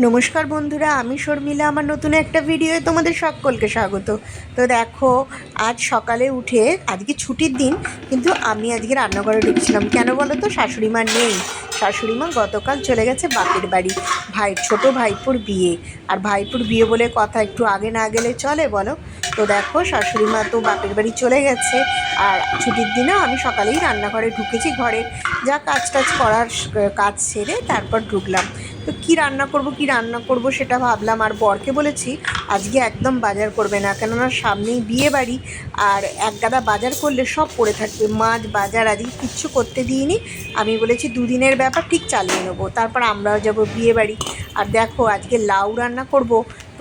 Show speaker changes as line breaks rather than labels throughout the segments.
নমস্কার বন্ধুরা, আমি শর্মিলা। আমার নতুন একটা ভিডিওয়ে তোমাদের সকলকে স্বাগত। তো দেখো, আজ সকালে উঠে আজকে ছুটির দিন, কিন্তু আমি আজকে রান্নাঘরে ঢুকছিলাম। কেন বলো তো শাশুড়ি মা নেই। শাশুড়ি মা গতকাল চলে গেছে বাপের বাড়ি, ভাই, ছোট ভাইপুর বিয়ে। আর ভাইপুর বিয়ে বলে কথা একটু আগে না গেলে চলে বলো? তো দেখো শাশুড়ি মা তো বাপের বাড়ি চলে গেছে। আর ছুটির দিনেও আমি সকালেই রান্নাঘরে ঢুকেছি ঘরে। যা কাজ টাজ করার কাজ সেরে তারপর ঢুকলাম। তো কী রান্না করব, কি রান্না করব সেটা ভাবলাম। আর বরকে বলেছি, আজকে একদম বাজার করবে না, কেননা সামনেই বিয়ে বাড়ি, আর এক গাদা বাজার করলে সব পড়ে থাকবে। মাছ, বাজার আদি কিচ্ছু করতে দিইনি। আমি বলেছি, দুদিনের ব্যাপার, ঠিক চালিয়ে নেব। তারপর আমরাও যাব বিয়ে বাড়ি। আর দেখো, আজকে লাউ রান্না করব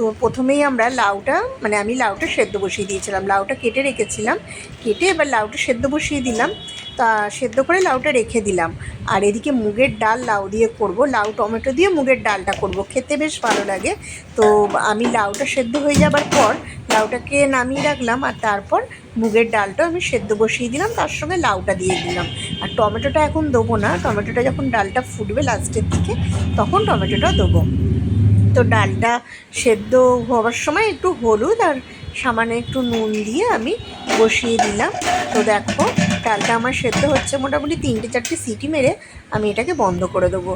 তো প্রথমেই আমরা লাউটা মানে আমি লাউটা সেদ্ধ বসিয়ে দিয়েছিলাম। লাউটা কেটে রেখেছিলাম। কেটে এবার লাউটা সেদ্ধ বসিয়ে দিলাম। তা সেদ্ধ করে লাউটা রেখে দিলাম। আর এদিকে মুগের ডাল লাউ দিয়ে করব। লাউ টমেটো দিয়ে মুগের ডালটা করব। খেতে বেশ ভালো লাগে। তো আমি লাউটা সেদ্ধ হয়ে যাবার পর লাউটাকে নামিয়ে রাখলাম। আর তারপর মুগের ডালটা আমি সেদ্ধ বসিয়ে দিলাম। তার সঙ্গে লাউটা দিয়ে দিলাম। আর টমেটোটা এখন দেবো না। টমেটোটা যখন ডালটা ফুটবে লাস্টের দিকে, তখন টমেটোটা দেবো। তো ডালটা সেদ্ধ হওয়ার সময় একটু হলুদ আর সামান্য একটু নুন দিয়ে আমি বসিয়ে দিলাম। তো দেখো, ডালটা আমার সেদ্ধ হচ্ছে মোটামুটি তিনটে চারটে সিটি মেরে আমি এটাকে বন্ধ করে দেবো।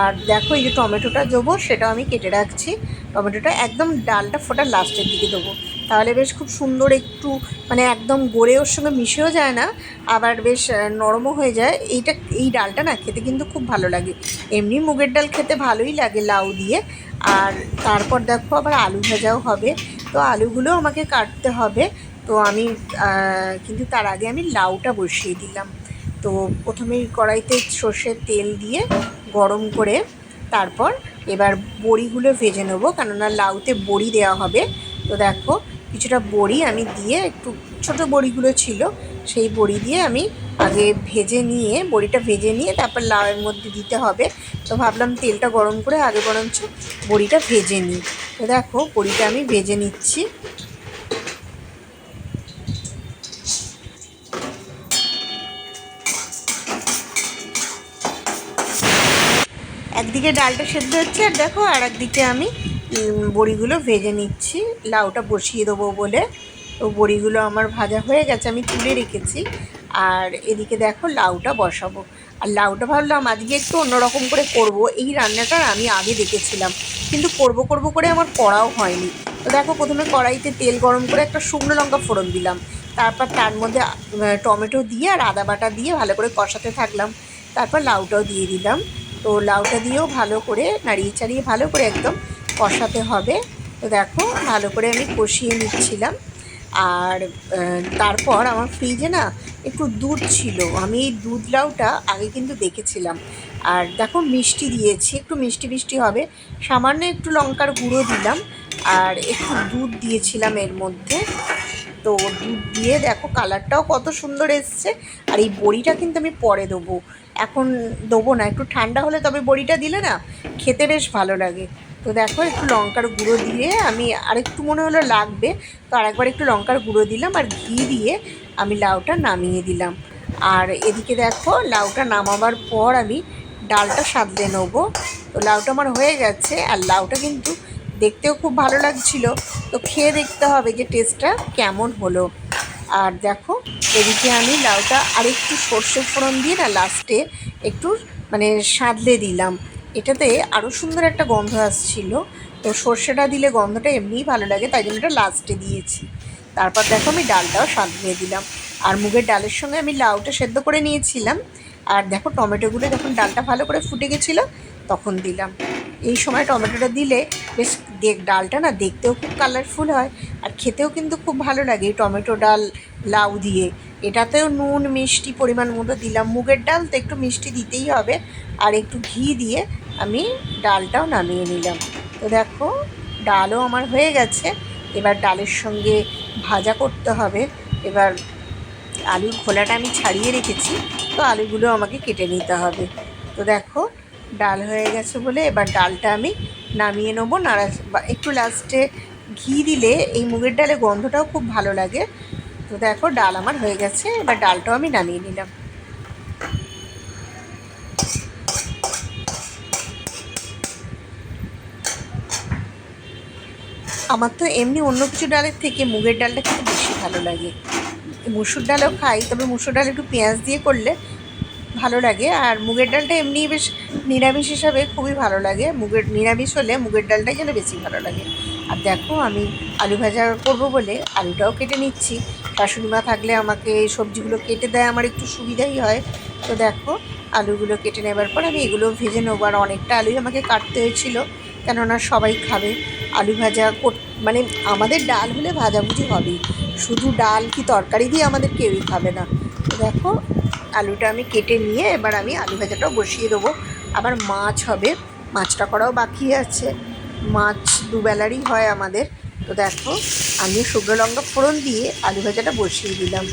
আর দেখো, এই যে টমেটোটা দেবো, সেটাও আমি কেটে রাখছি। টমেটোটা একদম ডালটা ফোটার লাস্টের দিকে দেবো। তাহলে বেশ খুব সুন্দর একটু মানে একদম গড়ে ওর সঙ্গে মিশেও যায় না, আবার বেশ নরমও হয়ে যায়। এইটা, এই ডালটা না খেতে কিন্তু খুব ভালো লাগে। এমনি মুগের ডাল খেতে ভালোই লাগে, লাউ দিয়ে। আর তারপর দেখো আবার আলু ভাজাও হবে। তো আলুগুলো আমাকে কাটতে হবে। তো আমি কিন্তু তার আগে আমি লাউটা বসিয়ে দিলাম। তো প্রথমেই কড়াইতে সর্ষের তেল দিয়ে গরম করে তারপর এবার বড়িগুলো ভেজে নেব, কেননা লাউতে বড়ি দেওয়া হবে। তো দেখো, কিছুটা বড়ি আমি দিয়ে, একটু ছোট বড়িগুলো ছিল, সেই বড়ি দিয়ে আমি আগে ভেজে নিয়ে, বড়িটা ভেজে নিয়ে তারপর লাউয়ের মধ্যে দিতে হবে। তো ভাবলাম তেলটা গরম করে আগে বরঞ্চ বড়িটা ভেজে নিই। তো দেখো বড়িটা আমি ভেজে নিচ্ছি। একদিকে ডালটা সেদ্ধ হচ্ছে আর দেখো আর একদিকে আমি বড়িগুলো ভেজে নিচ্ছি। লাউটা বসিয়ে দেবো বলে। তো বড়িগুলো আমার ভাজা হয়ে গেছে, আমি তুলে রেখেছি। আর এদিকে দেখো লাউটা বসাবো। আর লাউটা ভাবলাম আজকে একটু অন্যরকম করে করব। এই রান্নাটা আমি আগে দেখেছিলাম, কিন্তু করব করব করে আমার করাও হয়নি। তো দেখো প্রথমে কড়াইতে তেল গরম করে একটা শুকনো লঙ্কা ফোড়ন দিলাম। তারপর তার মধ্যে টমেটো দিয়ে আর আদা বাটা দিয়ে ভালো করে কষাতে থাকলাম। তারপর লাউটাও দিয়ে দিলাম। তো লাউটা দিয়েও ভালো করে নাড়িয়ে চাড়িয়ে ভালো করে একদম কষাতে হবে। তো দেখো ভালো করে আমি কষিয়ে নিচ্ছিলাম। আর তারপর আমার ফ্রিজে না একটু দুধ ছিল। আমি এই দুধ লাউটা আগে কিন্তু দেখেছিলাম। আর দেখো মিষ্টি দিয়েছি, একটু মিষ্টি মিষ্টি হবে। সামান্য একটু লঙ্কার গুঁড়ো দিলাম। আর একটু দুধ দিয়েছিলাম এর মধ্যে। তো দুধ দিয়ে দেখো কালারটাও কত সুন্দর এসছে। আর এই বড়িটা কিন্তু আমি পরে দেবো। এখন দেবো না, একটু ঠান্ডা হলে তবে বড়িটা দিলে না খেতে বেশ ভালো লাগে। তো দেখো একটু লঙ্কার গুঁড়ো দিয়ে আমি আরেকটু মনে হলো লাগবে। তো আরেকবার একটু লঙ্কার গুঁড়ো দিলাম আর ঘি দিয়ে আমি লাউটা নামিয়ে দিলাম। আর এদিকে দেখো, লাউটা নামাবার পর আমি ডালটা সাদলে নেব। তো লাউটা আমার হয়ে গেছে, আর লাউটা কিন্তু দেখতেও খুব ভালো লাগছিল। তো খেয়ে দেখতে হবে যে টেস্টটা কেমন হলো। আর দেখো, এদিকে আমি লাউটা আরেকটু সর্ষে ফোড়ন দিয়ে না লাস্টে একটু মানে সাদলে দিলাম। এটাতে আরও সুন্দর একটা গন্ধ আসছিল। তো সর্ষেটা দিলে গন্ধটা এমনিই ভালো লাগে, তাই জন্য এটা লাস্টে দিয়েছি। তারপর দেখো আমি ডালটাও সাজিয়ে দিলাম। আর মুগের ডালের সঙ্গে আমি লাউটা সেদ্ধ করে নিয়েছিলাম। আর দেখো টমেটোগুলো যখন ডালটা ভালো করে ফুটে গেছিল, তখন দিলাম। এই সময় টমেটোটা দিলে বেশ দেখ ডালটা না দেখতেও খুব কালারফুল হয় আর খেতেও কিন্তু খুব ভালো লাগে এই টমেটো ডাল লাউ দিয়ে। এটাতেও নুন, মিষ্টি পরিমাণ মতো দিলাম। মুগের ডাল তো একটু মিষ্টি দিতেই হবে। আর একটু ঘি দিয়ে আমি ডালটাও নামিয়ে নিলাম। তো দেখো, ডালও আমার হয়ে গেছে। এবার ডালের সঙ্গে ভাজা করতে হবে। এবার আলুর খোলাটা আমি ছাড়িয়ে রেখেছি, তো আলুগুলো আমাকে কেটে নিতে হবে। তো দেখো, ডাল হয়ে গেছে বলে এবার ডালটা আমি নামিয়ে নেব। নাড়া একটু লাস্টে ঘি দিলে এই মুগের ডালে গন্ধটাও খুব ভালো লাগে। তো দেখো, ডাল আমার হয়ে গেছে। এবার ডালটাও আমি নামিয়ে নিলাম। আমার তো এমনি অন্য কিছু ডালের থেকে মুগের ডালটা খেতে বেশি ভালো লাগে। মুসুর ডালও খাই, তবে মুসুর ডাল একটু পেঁয়াজ দিয়ে করলে ভালো লাগে। আর মুগের ডালটা এমনি বেশ নিরামিষ হিসাবে খুবই ভালো লাগে। মুগের, নিরামিষ হলে মুগের ডালটাই যেন বেশি ভালো লাগে। আর দেখো, আমি আলু ভাজা করব বলে আলুটাও কেটে নিচ্ছি। শাশুড়ি মা থাকলে আমাকে এই সবজিগুলো কেটে দেয়, আমার একটু সুবিধাই হয়। তো দেখো, আলুগুলো কেটে নেবার পর আমি এগুলো ভেজে নেব। আর অনেকটা আলুই আমাকে কাটতে হয়েছিল। কেননা সবাই খাবে আলু ভাজা মানে আমাদের ডাল হলে ভাজাভুজি হবেই। শুধু ডাল কি তরকারি দিয়ে আমাদের কেউই খাবে না। দেখো, আলুটা আমি কেটে নিয়ে এবার আমি আলু ভাজাটাও বসিয়ে দেবো। আবার মাছ হবে, মাছটা করাও বাকি আছে। মাছ দুবেলারই হয় আমাদের। তো দেখো আমি শুকনো লঙ্কা ফোড়ন দিয়ে আলু ভাজাটা বসিয়ে দিলাম।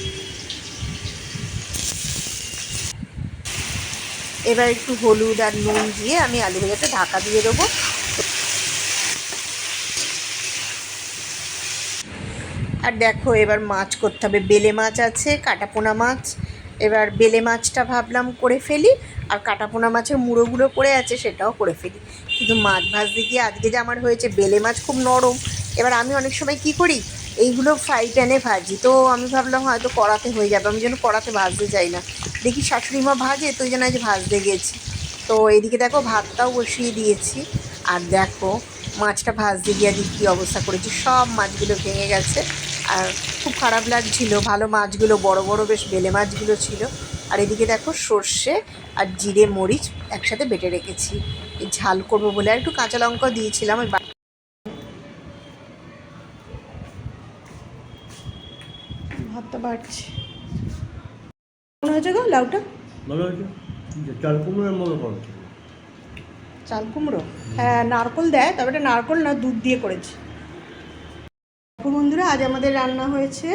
এবার একটু হলুদ আর নুন দিয়ে আমি আলু ভাজাটা ঢাকা দিয়ে দেবো। আর দেখো, এবার মাছ করতে হবে। বেলে মাছ আছে, কাটাপোনা মাছ। এবার বেলে মাছটা ভাবলাম করে ফেলি, আর কাটাপোনা মাছের মুড়োগুলো করে আছে সেটাও করে ফেলি। কিন্তু মাছ ভাজতে গিয়ে আজকে যে আমার হয়েছে বেলে মাছ খুব নরম। এবার আমি অনেক সময় কি করি, এইগুলো ফ্রাই প্যানে ভাজি। তো আমি ভাবলাম হয়তো কড়াতে হয়ে যাবে, আমি যেন কড়াতে ভাজতে চাই না। দেখি শাশুড়ি মা ভাজে, তো জন্য আজ ভাজতে গেছি। তো এদিকে দেখো, ভাতটাও বসিয়ে দিয়েছি। আর দেখো, মাছটা ভাজতে গিয়ে আজকে কী অবস্থা করেছি। সব মাছগুলো ভেঙে গেছে। আর খুব খারাপ লাগছিল ভালো মাছগুলো বড় বড় বেশ বেলে মাছগুলো ছিল। আর এদিকে দেখো সর্ষে আর জিরে মরিচ একসাথে বেটে রেখেছি। এই ঝাল করব বলে আর একটু কাঁচা লঙ্কা দিয়েছিলাম ওই বা- ভাতটা বাড়ছে। মনে হয়েছে গো লাউটা?
ভালো হয়েছে। চাল কুমড়োর মতো করো
চাল কুমড়ো? হ্যাঁ নারকল দেয় তবে এটা নারকল না দুধ দিয়ে করেছি। বন্ধুরা, আজ আমাদের রান্না হয়েছে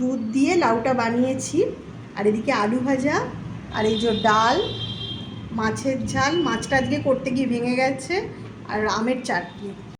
দুধ দিয়ে লাউটা বানিয়েছি। আর এদিকে আলু ভাজা, আর এই যে ডাল, মাছের ঝাল, মাছটা আজকে করতে গিয়ে ভেঙে গেছে, আর আমের চাটনি।